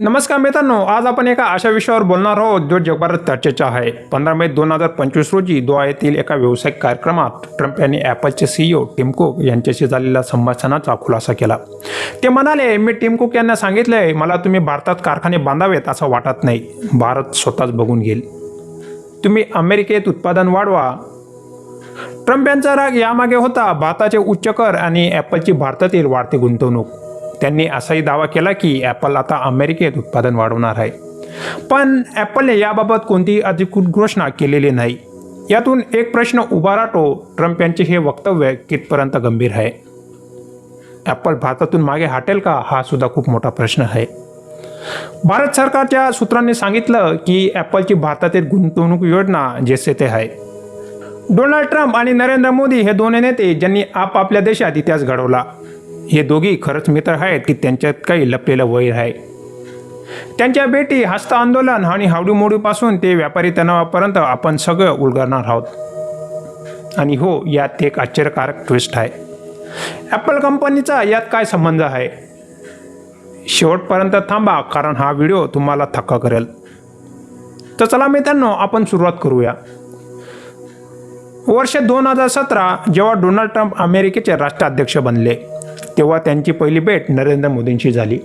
नमस्कार मित्रांनो आज आपण एका अशा विषयावर बोलणार आहोत जो जगभरात चर्चेचा आहे. पंधरा मे दोन हजार पंचवीस रोजी दोहा येथील एका व्यावसायिक कार्यक्रमात ट्रम्प यांनी ॲपलचे सीईओ टिम कुक यांच्याशी झालेल्या संभाषणाचा खुलासा केला. ते म्हणाले मी टिम कुक यांना सांगितलंय मला तुम्ही भारतात कारखाने बांधावेत असं वाटत नाही. भारत स्वतःच बघून घेईल. तुम्ही अमेरिकेत उत्पादन वाढवा. ट्रम्प यांचा राग यामागे होता. भारताचे उच्च कर आणि ॲपलची भारतातील वाढती गुंतवणूक. त्यांनी असाही दावा केला की ॲपल आता अमेरिकेत उत्पादन वाढवणार आहे. पण ॲपलने याबाबत कोणतीही अधिकृत घोषणा केलेली नाही. यातून एक प्रश्न उभा राहतो ट्रम्प यांचे हे वक्तव्य कितपर्यंत गंभीर आहे? ॲपल भारतातून मागे हटेल का? हा सुद्धा खूप मोठा प्रश्न आहे. भारत सरकारच्या सूत्रांनी सांगितलं की ॲपलची भारतातील गुंतवणूक योजना जेसे ते आहे. डोनाल्ड ट्रम्प आणि नरेंद्र मोदी हे दोन्ही नेते ज्यांनी आपापल्या देशात इतिहास घडवला. हे दोघी खरंच मित्र आहेत की त्यांच्यात काही लपलेलं वैर आहे. त्यांच्या भेटी हस्त आंदोलन आणि हावडीमोडीपासून ते व्यापारी तणावापर्यंत आपण सगळं उलगडणार आहोत. आणि हो यात एक आश्चर्यकारक ट्विस्ट आहे. ॲपल कंपनीचा यात काय संबंध आहे? शेवटपर्यंत थांबा कारण हा व्हिडिओ तुम्हाला थक्का करेल. तर चला मित्रांनो आपण सुरुवात करूया. वर्ष दोन हजार सतरा जेव्हा डोनाल्ड ट्रम्प अमेरिकेचे राष्ट्राध्यक्ष बनले तेव्हा त्यांची पहिली भेट नरेंद्र मोदींशी झाली.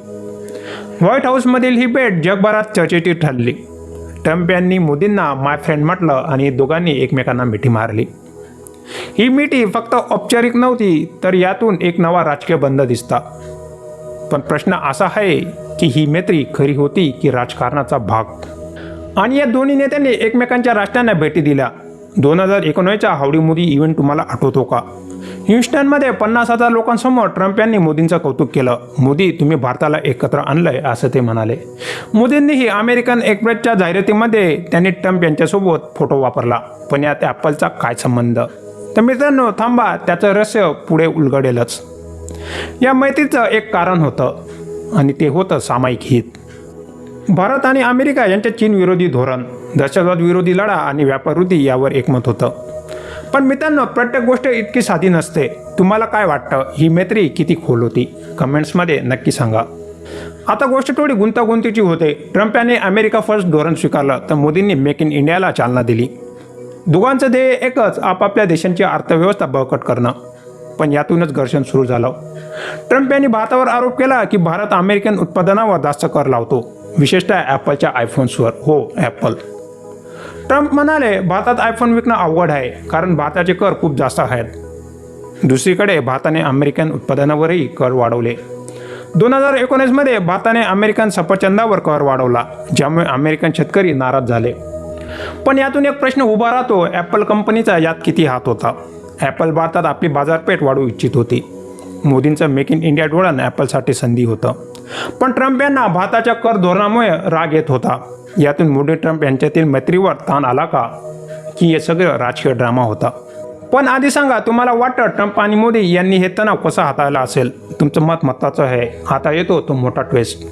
व्हाईट हाऊसमधील ही भेट जगभरात चर्चेची ठरली. ट्रम्प यांनी मोदींना माय फ्रेंड म्हटलं आणि दोघांनी एकमेकांना मिठी मारली. ही मिठी फक्त औपचारिक नव्हती तर यातून एक नवा राजकीय बंध दिसता. पण प्रश्न असा आहे की ही मैत्री खरी होती की राजकारणाचा भाग? आणि या दोन्ही नेत्यांनी एकमेकांच्या राष्ट्रांना भेटी दिल्या. दोन हजार एकोणीसच्या हावडी मोदी इव्हेंट तुम्हाला आठवतो का? ह्युस्टनमध्ये पन्नास हजार लोकांसमोर ट्रम्प यांनी मोदींचं कौतुक केलं. मोदी तुम्ही भारताला एकत्र आणलंय असं ते म्हणाले. मोदींनीही अमेरिकन एक्सप्रेसच्या जाहिरातीमध्ये त्यांनी ट्रम्प यांच्यासोबत फोटो वापरला. पण यात ॲपलचा काय संबंध? तर मित्रांनो थांबा त्याचं रहस्य पुढे उलगडेलच. या मैत्रीचं एक कारण होतं आणि ते होतं सामायिक हित. भारत आणि अमेरिका यांच्या चीन विरोधी धोरण. दहशतवाद विरोधी लढा आणि व्यापारवृद्धी यावर एकमत होतं. पण मित्रांनो प्रत्येक गोष्ट इतकी साधी नसते. तुम्हाला काय वाटतं? ही मैत्री किती खोल होती? कमेंट्समध्ये नक्की सांगा. आता गोष्ट थोडी गुंतागुंतीची होते. ट्रम्प यांनी अमेरिका फर्स्ट धोरण स्वीकारलं तर मोदींनी मेक इन इंडियाला चालना दिली. दोघांचं ध्येय एकच आपापल्या देशांची अर्थव्यवस्था बळकट करणं. पण यातूनच घर्षण सुरू झालं. ट्रम्प यांनी भारतावर आरोप केला की भारत अमेरिकन उत्पादनावर जास्त कर लावतो. विशेषतः ॲपलच्या आयफोन्सवर हो ॲपल ट्रम्प म्हणाले भारतात आयफोन विकणं अवघड आहे कारण भारताचे कर खूप जास्त आहेत. दुसरीकडे भारताने अमेरिकन उत्पादनावरही कर वाढवले. दोन हजार एकोणीसमध्ये भारताने अमेरिकन सफरचंदावर कर वाढवला ज्यामुळे अमेरिकन शेतकरी नाराज झाले. पण यातून एक प्रश्न उभा राहतो ॲपल कंपनीचा यात किती हात होता? ॲपल भारतात आपली बाजारपेठ वाढवू इच्छित होती. मोदींचं मेक इन इंडिया डोळा ॲपलसाठी संधी होतं. पण ट्रम्प यांना भारताच्या कर धोरणामुळे राग येत होता. यातून मोदी ट्रम्प यांच्यातील मैत्रीवर ताण आला का? की हे सगळं राजकीय ड्रामा होता. पण आधी सांगा तुम्हाला वाटतं ट्रम्प आणि मोदी यांनी हे तणाव कसा हाताळला असेल? तुमचं मत महत्त्वाचं आहे. आता येतो तो मोठा ट्वेस्ट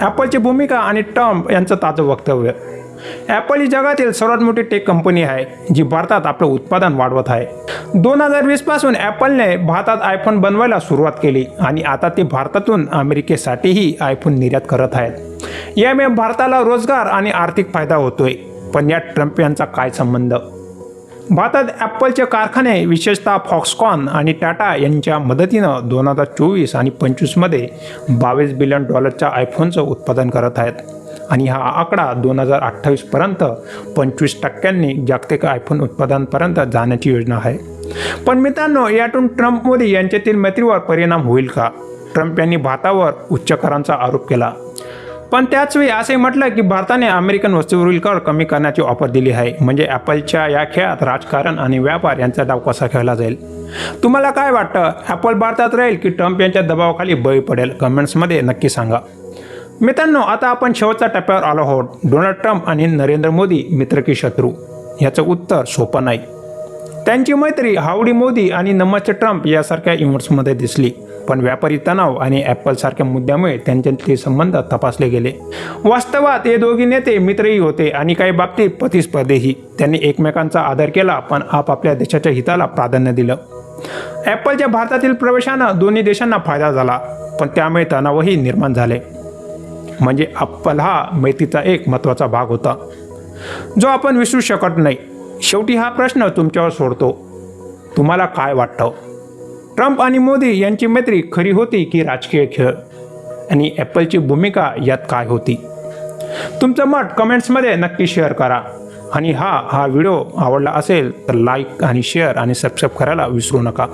ॲपलची भूमिका आणि ट्रम्प यांचं ताजं वक्तव्य. ॲपल ही जगातील सर्वात मोठी टेक कंपनी आहे जी भारतात आपलं उत्पादन वाढवत आहे. दोन हजार वीसपासून ॲपलने भारतात आयफोन बनवायला सुरुवात केली आणि आता ते भारतातून अमेरिकेसाठीही आयफोन निर्यात करत आहेत. यामुळे भारताला रोजगार आणि आर्थिक फायदा होतोय पण यात ट्रम्प यांचा काय संबंध? भारतात ॲपलचे कारखाने विशेषतः फॉक्सकॉन आणि टाटा यांच्या मदतीनं दोन हजार चोवीस आणि पंचवीसमध्ये बावीस बिलियन डॉलरच्या आयफोनचं उत्पादन करत आहेत. आणि हा आकडा दोन हजार अठ्ठावीसपर्यंत पंचवीस टक्क्यांनी जागतिक आयफोन उत्पादनापर्यंत जाण्याची योजना आहे. पण मित्रांनो यातून ट्रम्प मोदी यांच्यातील मैत्रीवर परिणाम होईल का? ट्रम्प यांनी भारतावर उच्च करांचा आरोप केला. पण त्याचवेळी असे म्हटलं की भारताने अमेरिकन वस्तूवरील कर कमी करण्याची ऑफर दिली आहे. म्हणजे ॲपलच्या या खेळात राजकारण आणि व्यापार यांचा डाव कसा खेळला जाईल? तुम्हाला काय वाटतं? ॲपल भारतात राहील की ट्रम्प यांच्या दबावाखाली बळी पडेल? कमेंट्समध्ये नक्की सांगा. मित्रांनो आता आपण शेवटच्या टप्प्यावर आलो आहोत. डोनाल्ड ट्रम्प आणि नरेंद्र मोदी मित्र की शत्रू? याचं उत्तर सोपं नाही. त्यांची मैत्री हावडी मोदी आणि नमस्ते ट्रम्प यासारख्या इव्हेंट्समध्ये दिसली. पण व्यापारी तणाव आणि ॲपलसारख्या मुद्द्यामुळे त्यांच्यातील संबंध तपासले गेले. वास्तवात हे दोघी नेते मित्रही होते आणि काही बाबतीत प्रतिस्पर्धेही. त्यांनी एकमेकांचा आदर केला पण आपापल्या देशाच्या हिताला प्राधान्य दिलं. ॲपलच्या भारतातील प्रवेशानं दोन्ही देशांना फायदा झाला पण त्यामुळे तणावही निर्माण झाले. म्हणजे अप्पल हा मैत्रीचा एक महत्त्वाचा भाग होता. जो आपण विसरू शकत नाही. शेवटी हा प्रश्न तुमच्यावर सोडतो. तुम्हाला काय वाटतं? ट्रम्प आणि मोदी यांची मैत्री खरी होती की राजकीय खेळ? आणि ॲपलची भूमिका यात काय होती? तुमचं मत कमेंट्समध्ये नक्की शेअर करा. आणि हा हा व्हिडिओ आवडला असेल तर लाईक आणि शेअर आणि सबस्क्राईब करायला विसरू नका.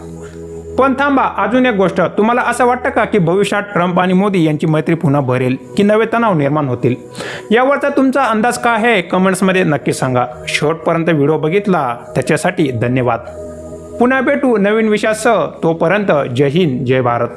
पण थांबा अजून एक गोष्ट. तुम्हाला असं वाटतं का की भविष्यात ट्रम्प आणि मोदी यांची मैत्री पुन्हा भरेल की नवे तणाव निर्माण होतील? यावरचा तुमचा अंदाज काय आहे? कमेंट्समध्ये नक्की सांगा. शेवटपर्यंत व्हिडिओ बघितला त्याच्यासाठी धन्यवाद. पुन्हा भेटू नवीन विषयासह. तोपर्यंत जय हिंद जय भारत.